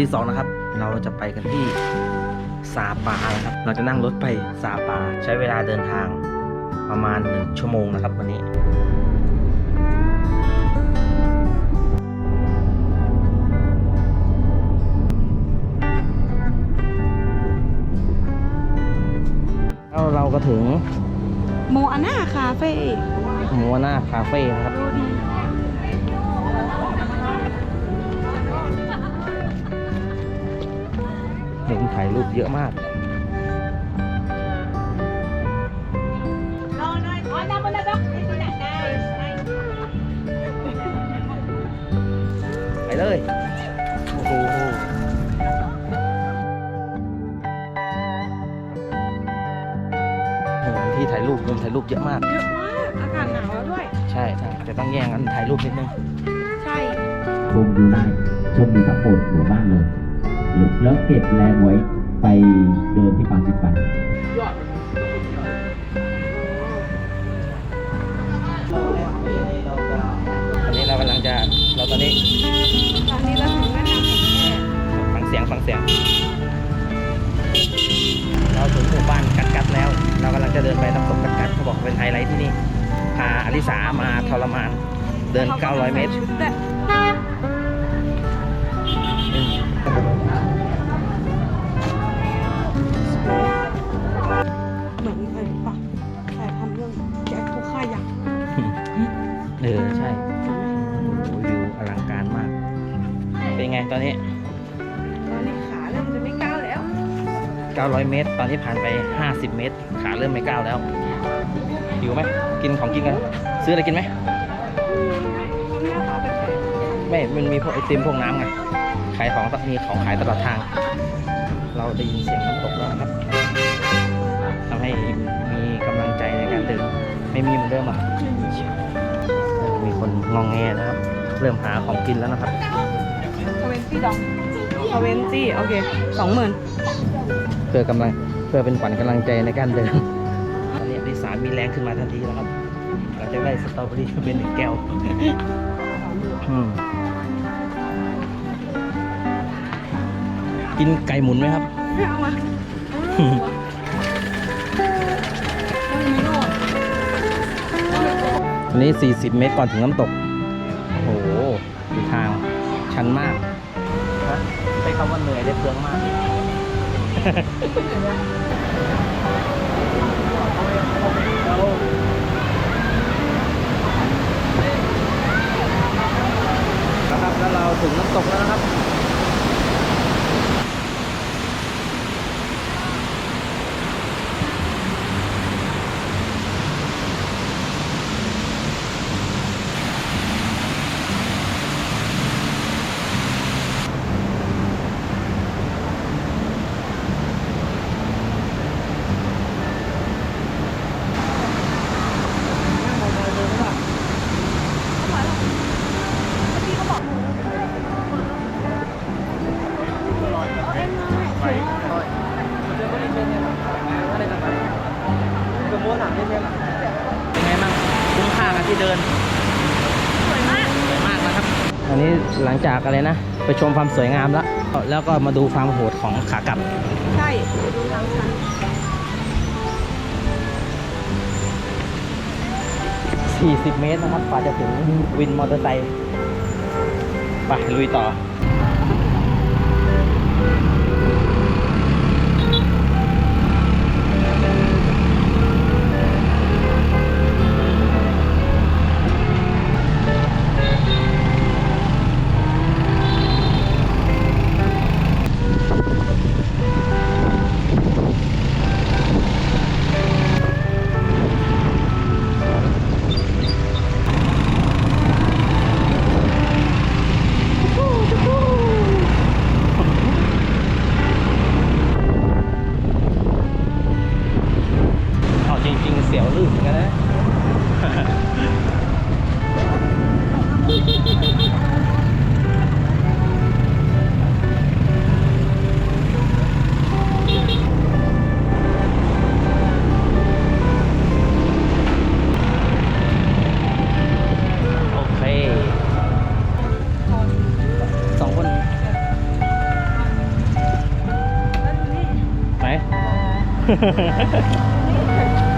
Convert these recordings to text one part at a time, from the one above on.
ที่สองนะครับ เราจะไปกันที่ซาปานะครับ เราจะนั่งรถไปซาปา ใช้เวลาเดินทางประมาณหนึ่งชั่วโมงนะครับวันนี้แล้วเราก็ถึงโมอาน่าคาเฟ่มัวหน้าคาเฟ่นะครับ ถ่ายรูปเยอะมากไปเลยโอ้โหโอ้โหที่ถ่ายรูปมุมถ่ายรูปเยอะมาก เยอะมาก อากาศหนาวแล้วด้วย ใช่ใช่จะต้องแย่งกันถ่ายรูปนิดนึง ใช่ ชมวิวได้ ชมวิวทั้งหมดหมู่บ้านเลย แล้วเก็บแรงไว้ ไปเดินที่ปางสิบปันตอนนี้เรากำลังจะเราตอนนี้ตอนนี้เราถึงแม่น้ำของแม่ฟังเสียงฟังเสียง เราถึงหมู่บ้านกัดกัดแล้ว เรากำลังจะเดินไปน้ำตกกัดกัดเขาบอกเป็นไฮไลท์ที่นี่พาอลิสามาทรมาน เดิน 900 เมตร 900 เมตร ตอนนี้ผ่านไป 50 เมตร ขาเริ่มไม่ก้าวแล้วหิวไหมกินของกินกัน ซื้ออะไรกินไหมไม่ มันมีพวกไอติมพวกน้ำไง ขายของมีของขายตลอดทาง เราได้ยินเสียงน้ำตกแล้วครับทำให้มีกำลังใจในการเดินไม่มีเหมือนเดิมอะมีคนงองแงนะครับ เริ่มหาของกินแล้วนะครับทเวนตี้ดองทเวนตี้โอเคสองหมื่น เพื่อกำลังเพื่อเป็นขวัญกำลังใจในการเดินตอนนี้ดิสามีแรงขึ้นมาทันทีแล้วครับเราจะได้สตรอเบอรี่เป็นหนึ่งแก้วอืมกินไก่หมุนไหมครับเอามาเอาไม่รู้อันนี้ 40 เมตรก่อนถึงน้ำตก โอ้โหดูทางชันมากนะใช้คำว่าเหนื่อยได้เปลืองมาก นะครับแล้วเราถึงน้ำตกแล้วนะครับ เดินสวยมากสวยมากนะครับ อันนี้หลังจากอะไรนะ ไปชมความสวยงามแล้ว แล้วก็มาดูความโหดของขากลับ ใช่ดูทางชัน40 เมตรนะครับกว่าจะถึงวินมอเตอร์ไซค์ไปลุยต่อ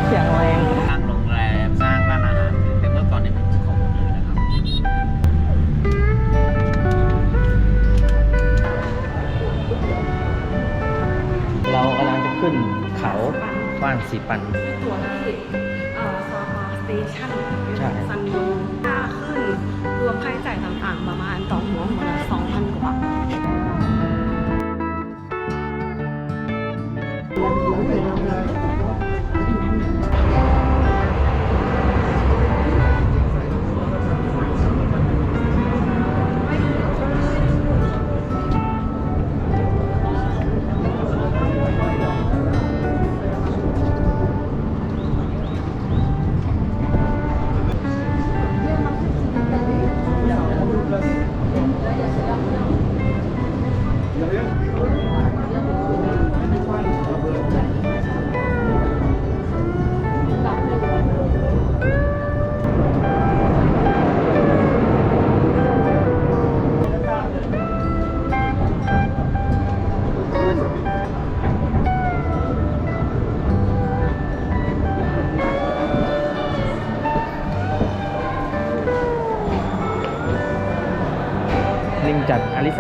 เสียงแรงสร้างโรงแรมสร้างร้านอาหารแต่เมื่อก่อนเนี่ยเป็นภูเขาหมดเลยนะครับ เรากำลังจะขึ้นเขาบ้านสีปันตัวที่เอ่อซาฟาสเตชันใช่ ซันดูค่าขึ้นรวมค่าใช้จ่าย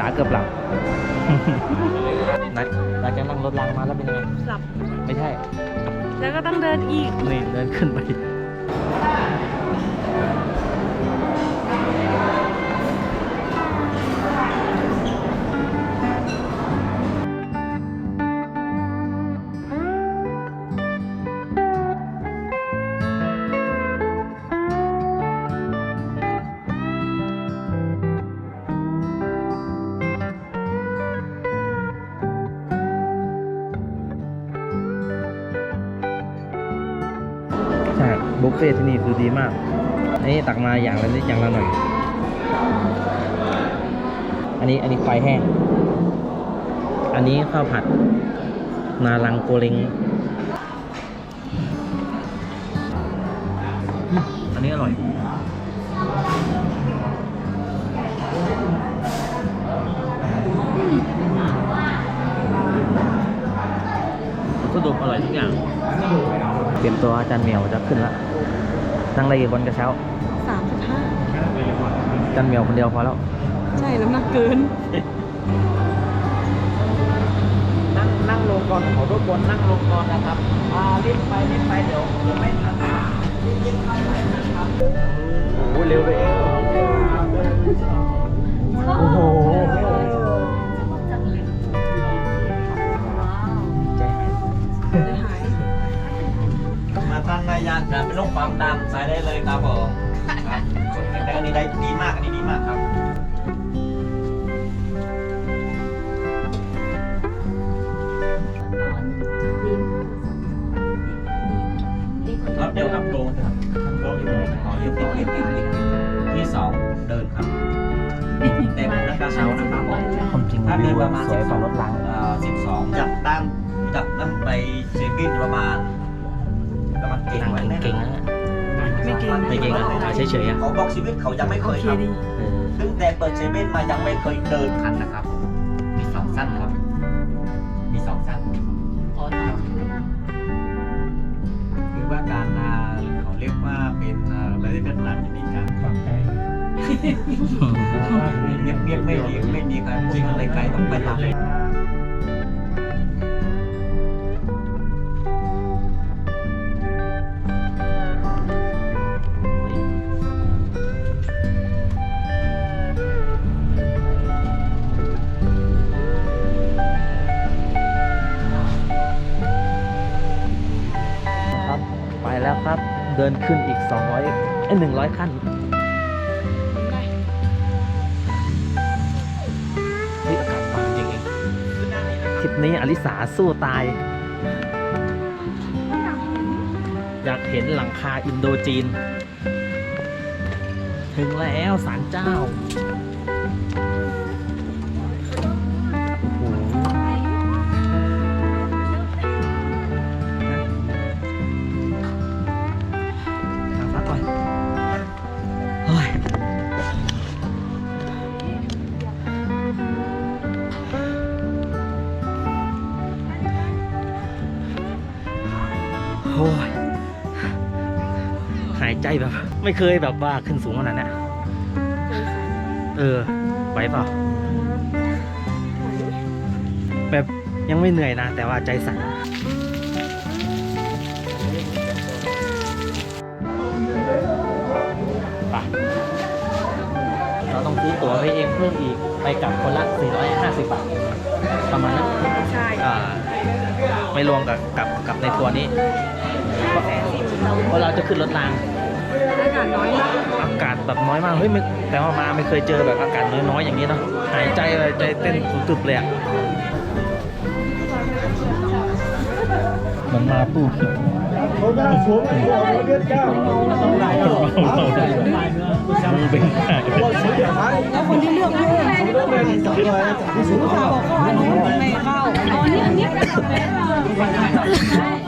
จัดอลิสาเกือบหลับ นัดหลังจากนั่งรถรางมาแล้วเป็นยังไง หลับ ไม่ใช่ แล้วก็ต้องเดินอีก นี่เดินขึ้นไป เฟ่ที่นี่คือดีมากนี่ตักมาอย่างละนิดอย่างละหน่อย อันนี้อันนี้ควายแห้ง อันนี้ข้าวผัด นาลังโกเลงอันนี้อร่อยสรุปอร่อยทุกอย่าง เตรียมตัวอาจารย์เหมียวจะขึ้นละ นั่งได้กี่คนกระเช้าสามสิบห้าอาจารย์เหมียวคนเดียวพอแล้ว ใช่น้ำหนักเกิน นั่งนั่งลงก่อนขอรบกวนนั่งลงก่อนนะครับอ่ารีบไปรีบไปเดี๋ยวเดี๋ยวไม่ทันโอ้เร็วไปเองโอ้โห ท่านนายากนะเป็นโรคความดันใส่ได้เลยครับผมครับแต่อันนี้ได้ดีมากอันนี้ดีมากครับรับเดียวอัพโหลดครับโหลดที่ขอเรียบร้อยที่สองเดินครับเต็มนะกระเช้านะครับผมถ้าเดินประมาณสวยกว่ารถล้างเอ่อ12จากด้านจากด้านไปเซบินประมาณ มาณเก่งนั่งไว้แน่เก่งๆนะไม่เก่งไม่เก่งนะอ่าเฉยๆอะเขาบอกชีวิตเขายังไม่เคโอยเคครับดีเออตั้งแต่เปิดเซเว่นมายังไม่เคยเดิน คันนะครับ มีสองสั้นครับ มีสองสั้นคือว่าการนาเขาเรียกว่าเป็นเอ่อไม่ได้เป็นร้านจะมีการฟังใจเงียบเงียบๆไม่ดีไม่มีใครพูดอะไรไกลต้องไปตา เดินขึ้นอีก 200เอ้ย100 ขั้นนี่อากาศบางจริงเองทริปนี้อลิสาสู้ตาย อยากเห็นหลังคาอินโดจีน ถึงแล้วสารเจ้า ไม่เคยแบบว่าขึ้นสูงขนาดเนี้ยเออไหวเปล่าแบบยังไม่เหนื่อยนะ แต่ว่าใจสั่นไปเราต้องซื้อตั๋วไปเองเพิ่มอีก ไปกลับคนละ 450 บาท ประมาณนั้นใช่อ่าไม่รวมกับกับกับในทัวร์นี้ห้าแสนสี่หมื่นเพราะเราจะขึ้นรถรางอากาศน้อยมากอากาศแบบน้อยมากเฮ้ยไม่แต่ว่ามาไม่เคยเจอแบบอากาศน้อยๆอย่างนี้เนาะหายใจเลยใจเต้นตุบๆเลยอะมันมาตู้คิดมึงเป็นใคร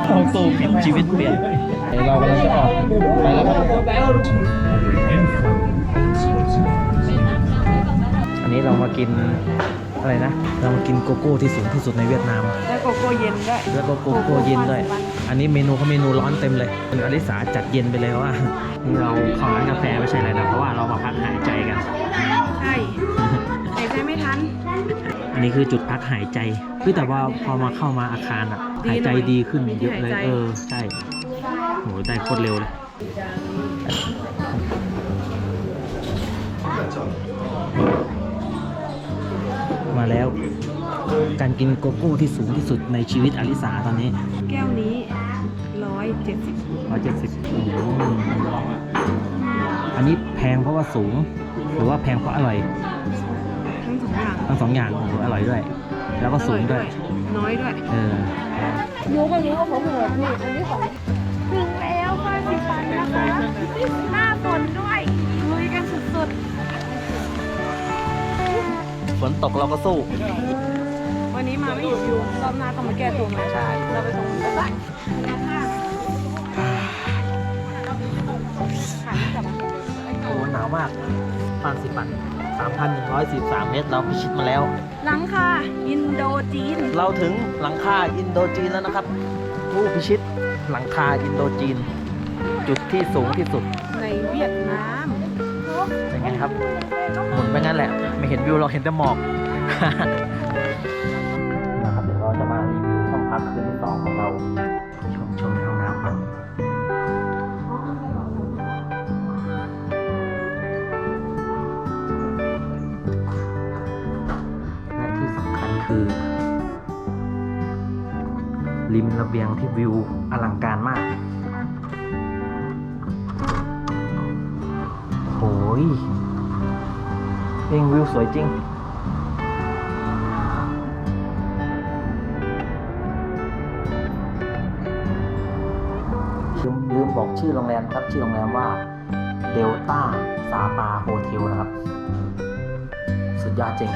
เข้าตู้ผิดชีวิตเปลี่ยน เรากำลังจะออกไปแล้วครับอันนี้เรามากินอะไรนะ เรามากินโกโก้ที่สูงที่สุดในเวียดนาม แล้วโกโก้เย็นด้วย แล้วก็โกโก้เย็นด้วย อันนี้เมนูเขาเมนูร้อนเต็มเลยเป็นอลิสาจัดเย็นไปเลยเพราะว่านี่เราเข้าร้านกาแฟไม่ใช่อะไรนะเพราะว่าเรามาพักหายใจกัน ใช่หายใจไม่ทัน อันนี้คือจุดพักหายใจเฮ้ยแต่ว่าพอมาเข้ามาอาคารอะดีหายใจหน่อยดีขึ้นเยอะเลยหายใจเออ ใช่ โหได้โคตรเร็วเลยมาแล้ว การกินโกโก้ที่สูงที่สุดในชีวิตอลิสาตอนนี้ แก้วนี้ร้อยเจ็ดสิบ170อันนี้แพงเพราะว่าสูง หรือว่าแพงเพราะอร่อย ทั้งสองอย่างทั้งสองอย่างโอ้โหอร่อยด้วย แล้วก็สูงด้วย น้อยด้วย เออรู้ก็รู้ว่าผมเหนื่อยพี่อันนี้ของ ถึงแล้วค่ะสิปันนะคะ หน้าฝนด้วยลุยกันสุดฝนตกเราก็สู้ ๆ วันนี้มาไม่อยู่อยู่รอบหน้าต้องมาแก้ตัวไหมใช่เราไปตรงนู้นไปข้างหน้าหันกลับมาโอ้โหหนาวมากปันสิปัน3,143 เมตร เราพิชิตมาแล้ว หลังคาอินโดจีน เราถึงหลังคาอินโดจีนแล้วนะครับ ผู้พิชิต หลังคาอินโดจีน จุดที่สูงที่สุด ในเวียดนามเป็นไงครับ หมุนไปงั้นแหละ ไม่เห็นวิวเราเห็นแต่หมอกนะครับเดี๋ยวเราจะมารีวิวห้องพักคืนที่สองของเราชมชมในห้องน้ำกัน เบียงที่วิวอลังการมาก โหยเองวิวสวยจริงลืมลืมบอกชื่อโรงแรมครับชื่อโรงแรมว่าเดลต้าซาตาโฮเทลนะครับ สุดยอดจริง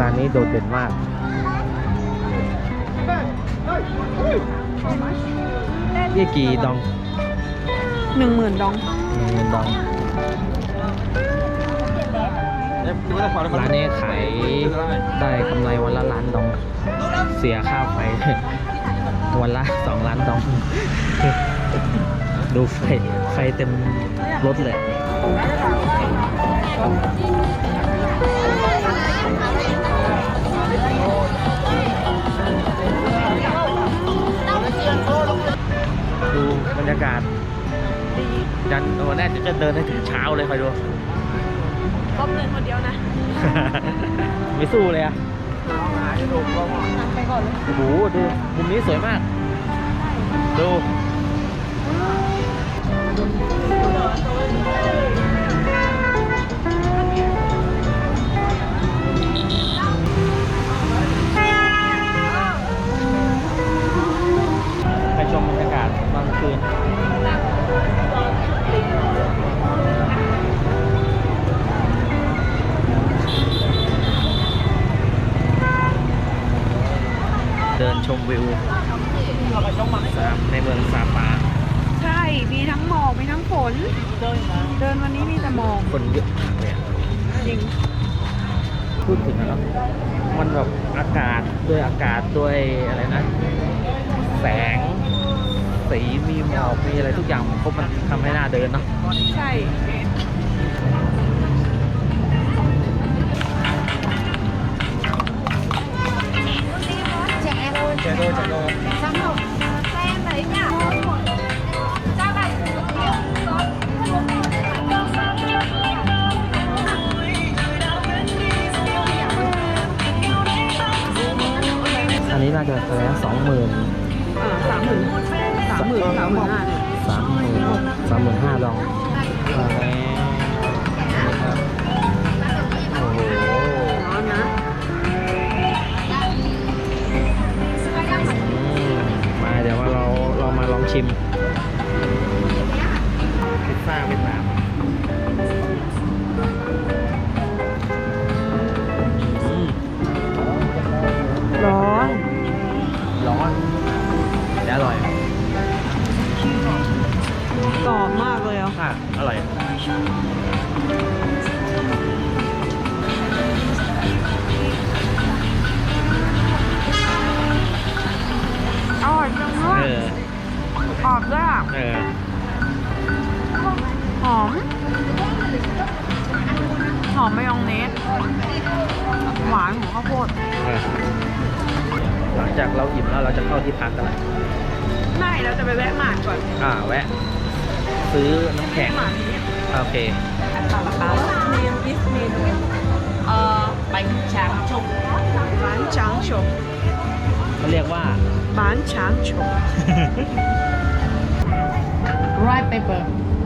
ร้านนี้โดดเด่นมากเรียกกี่ดองหนึ่งหมื่นดองหนึ่งหมื่นดองร้านนี้ขายได้กำไรวันละล้านดอง เสียค่าไฟวันละสองล้านดอง ดูไฟไฟเต็มรถเลย ยากาศดีจันวันแรกจะเดินให้ถึงเช้าเลยคอยดูก็เดินคนเดียวนะ ไม่สู้เลยอะนำไปก่อนเลยโอ้โหดูมุมนี้สวยมาก ดู คืนเดินชมวิวสามในเมืองซาปาใช่ มีทั้งหมอกมีทั้งฝน เดินวันนี้มีแต่หมอกคนเยอะมากเลยอะจริง พูดถึงนะครับมันแบบอากาศด้วยอากาศด้วยอะไรนะ แสง สีมีหมอกมีอะไรทุกอย่างครบมันทำให้หน้าเดินเนาะใช่เจโดเจโดอันนี้น่าจะอะไรนะสองหมื่น อ่าสามหมื่น สามหมื่นสามหมื่นห้าเนี่ยสามหมื่นสามหมื่นห้าลอง จากเราอิ่มแล้วเราจะเข้าที่พักกันแล้วไม่เราจะไปแวะหมาดก่อนอ่าแวะ ซื้อน้ำแข็งหมาดนี้โอเคเรียนบิสมิน Ờ, bánh tráng trộn บ้านช้างฉกเขาเรียกว่าบ้านช้างฉก rice paper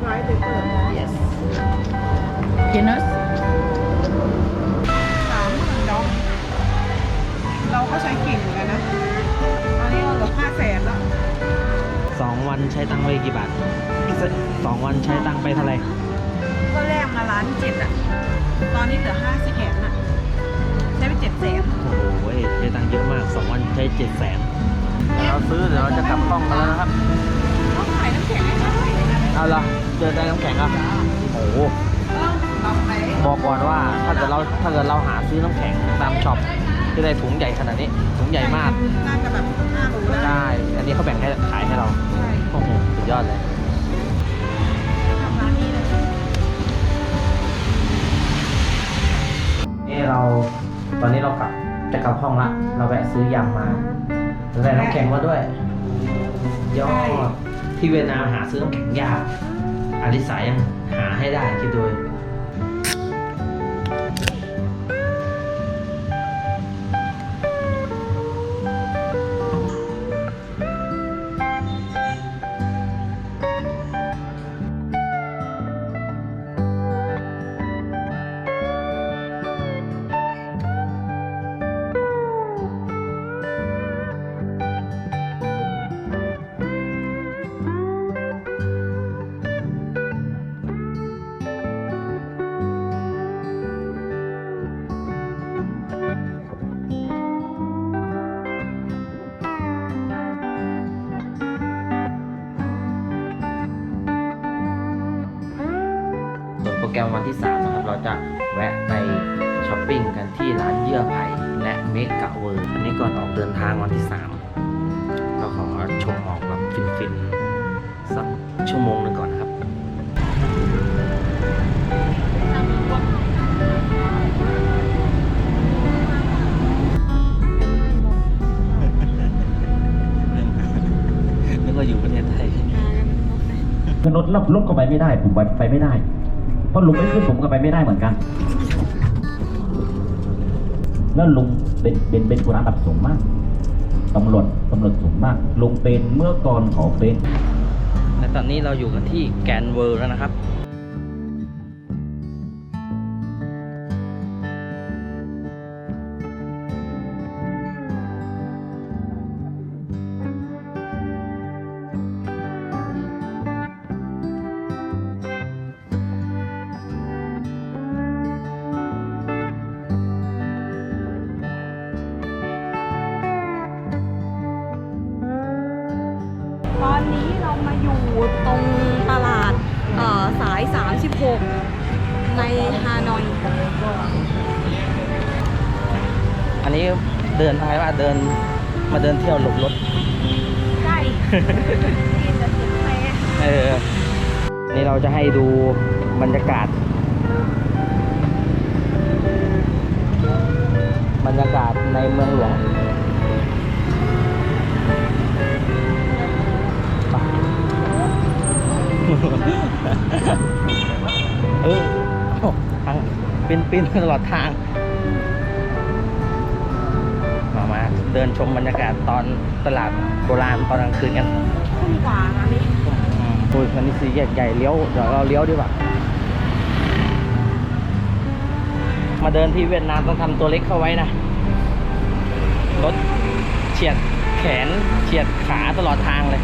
ร้อยเด็ด yes peanuts เราก็ใช้กิ่งเหมือนกันนะ ตอนนี้เราเหลือห้าแสนแล้วสองวันใช้ตังค์ไปกี่บาทสองวันใช้ตังค์ไปเท่าไหร่ก็แลกมาล้านเจ็ดอะ ตอนนี้เหลือห้าสิบแสนอะ ใช้ไปเจ็ดแสนโอ้โหใช้ตังค์เยอะมากสองวันใช้เจ็ดแสนเราซื้อเดี๋ยวเราจะกลับห้องกันแล้วนะครับเขาขายน้ำแข็งให้ด้วยเอาละเจอได้น้ำแข็งครับโอ้โหลองไปบอกก่อนว่าถ้าเกิดเราถ้าเกิดเราหาซื้อน้ำแข็งตามช็อป จะได้ถุงใหญ่ขนาดนี้ ถุงใหญ่มาก น่าจะแบบห้าโลได้ ได้ อันนี้เขาแบ่งให้ขายให้เรา ใช่โอ้โห สุดยอดเลย ทำร้านนี้เลย นี่เรา ตอนนี้เรากลับจะกลับห้องละ เราแวะซื้อยำมาแล้วได้น้ำแข็งมาด้วย ยอด ที่เวียดนามหาซื้อน้ำแข็งยากอลิสายังหาให้ได้คิดดูส่ ที่3นะครับเราจะแวะไปช้อปปิ้งกันที่ร้านเยื่อไผ่และเมกะเวิร์อันนี้ก่อนออกเดินทางวันที่ 3 เราขอชมหมอกแบบฟินๆสักชั่วโมงหนึ่งก่อนนะครับนึกว่าอยู่ประเทศไทยคือรถรถรถก็ไปไม่ได้ ผมไปไปไม่ได้ เพราะลุงไม่ขึ้นผมก็ไปไม่ได้เหมือนกัน แล้วลุงเป็นเป็นเป็นคนระดับสูงมากตำรวจตำรวจสูงมาก ลุงเป็นเมื่อก่อนขอเป็นและตอนนี้เราอยู่กันที่แกนเวิร์แล้วนะครับ นนี้เดินทายว่าเดินมาเดินเที่ยวหลบรถใกล้ที่จะถึงไหมเออนี่เราจะให้ดูบรรยากาศ บรรยากาศในเมืองหลวงไปเออโอ้ทางปินปินตลอดทาง เดินชมบรรยากาศตอนตลาดโบราณตอนกลางคืนกันทุ่มกว่านะนี่อืมอุ้ยมันนี่สีแยกใหญ่เลี้ยวเดี๋ยวเราเลี้ยวดีกว่ามาเดินที่เวียดนามต้องทำตัวเล็กเข้าไว้นะรถเฉียดแขนเฉียดขาตลอดทางเลย